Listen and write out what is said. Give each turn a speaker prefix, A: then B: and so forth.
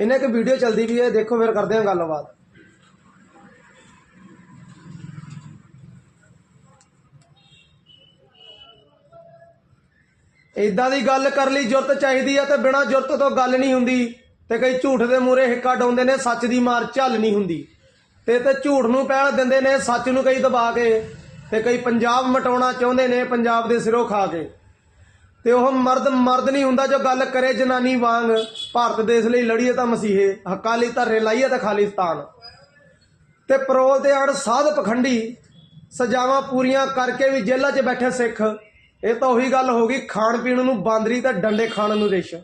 A: ਇਹਨੇ ਇੱਕ ਵੀਡੀਓ ਚੱਲਦੀ ਵੀ ਹੈ, ਦੇਖੋ ਫਿਰ ਕਰਦੇ ਹਾਂ ਗੱਲਬਾਤ। ਇਦਾਂ ਦੀ ਗੱਲ ਕਰ ਲਈ ਜੁਰਤ ਚਾਹੀਦੀ ਆ ਤੇ ਬਿਨਾਂ ਜੁਰਤ ਤੋਂ ਗੱਲ ਨਹੀਂ ਹੁੰਦੀ। ਤੇ ਕਈ ਝੂਠ ਦੇ ਮੂਰੇ ਹਿੱਕਾ ਡਾਉਂਦੇ ਨੇ, ਸੱਚ ਦੀ ਮਾਰ ਝੱਲ ਨਹੀਂ ਹੁੰਦੀ। ਤੇ ਤੇ ਝੂਠ ਨੂੰ ਪਹਿਲ ਦਿੰਦੇ ਨੇ, ਸੱਚ ਨੂੰ ਕਈ ਦਬਾ ਕੇ। ਤੇ ਕਈ ਪੰਜਾਬ ਮਟਾਉਣਾ ਚਾਹੁੰਦੇ ਨੇ, ਪੰਜਾਬ ਦੇ ਸਿਰੋਂ ਖਾ ਕੇ। ਤੇ ਉਹ ਮਰਦ ਮਰਦ ਨਹੀਂ ਹੁੰਦਾ ਜੋ ਗੱਲ ਕਰੇ ਜਨਾਨੀ ਵਾਂਗ। ਭਾਰਤ ਦੇਸ਼ ਲਈ ਲੜੀਏ ਤਾਂ ਮਸੀਹੇ ਹੱਕਾਂ ਲਈ ਧਰਨੇ ਲਾਈਏ ਤਾਂ ਖਾਲਿਸਤਾਨ। ਤੇ ਪਰੋਲ ਤੇ ਅੜ ਸਾਧ ਪਖੰਡੀ, ਸਜ਼ਾਵਾਂ ਪੂਰੀਆਂ ਕਰਕੇ ਵੀ ਜੇਲ੍ਹਾਂ 'ਚ ਬੈਠੇ ਸਿੱਖ, ਇਹ ਤਾਂ ਉਹੀ ਗੱਲ ਹੋ ਗਈ ਖਾਣ ਪੀਣ ਨੂੰ ਬਾਂਦਰੀ ਤੇ ਡੰਡੇ ਖਾਣ ਨੂੰ ਰਿਸ਼